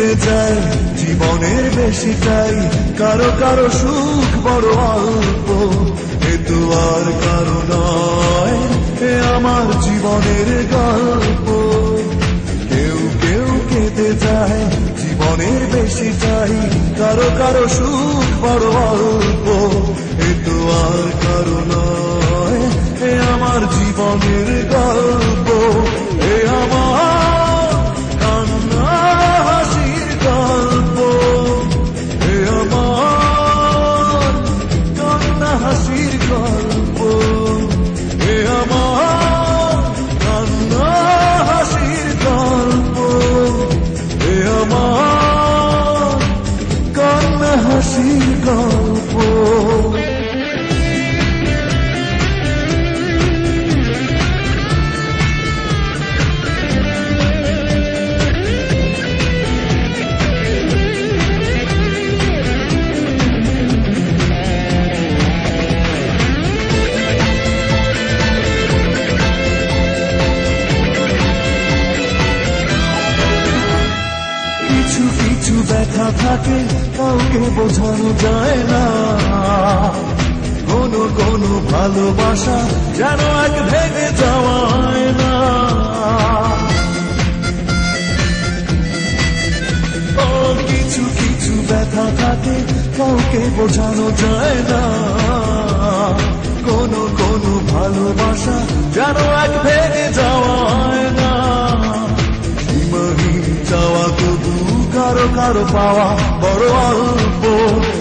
কেঁদে যায় জীবনের বেশি চাই। কারও কারও সুখ বড় অল্প, এ তো আর কারও নয়, এ আমার জীবনের গল্প। কেউ কেউ কেঁদে যায়, জীবনের বেশি চাই। কারও কারও সুখ বড় অল্প, এ তো আর কারও নয়। গল্প কিছু কিছু ব্যথা থাকে, কাউকে বোঝানো যায় না। কোনো কোনো ভালোবাসা যেন এক ভেঙে যাওয়ায় না। ও, কিছু কিছু ব্যথা থাকে, কাউকে বোঝানো যায় না। কোনো কোনো ভালোবাসা যেন এক ভেঙে কারও কারও পাওয়া বড় অল্প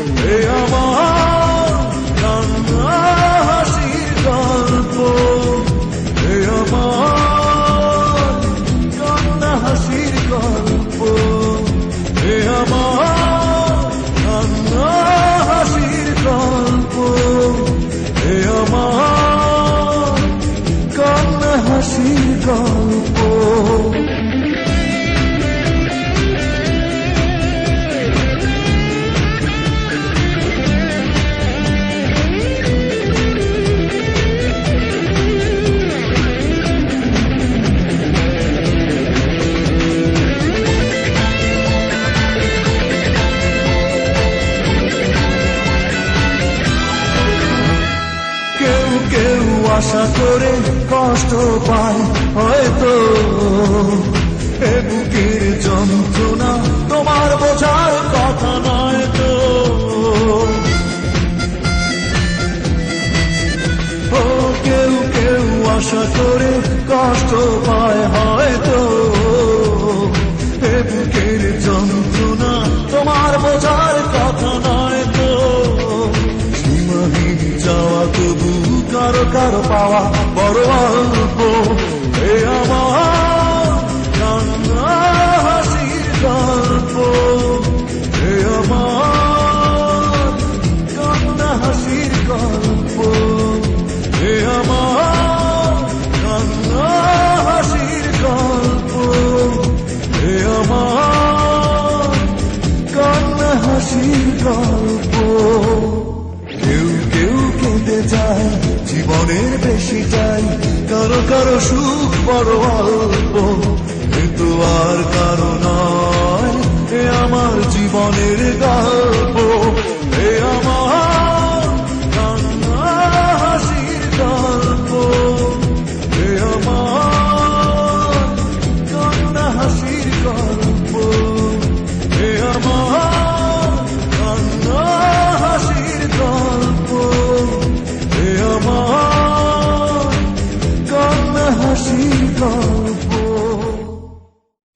করে কষ্ট পায় হয়তো এ বুকের যন্ত্রণা তোমার বোঝার কথা কারও কারও পাওয়া বড় অল্প? এ আমার কান্না হাসির গল্প। এ আমার হাসির গল্প। এ আমার হাসির গল্প। এ আমার কান্না হাসির গল্প। জীবনের বেশি চাই। কারও কারও সুখ বড় অল্প। কিন্তু আর কারও নয়, এ আমার জীবনের গল্প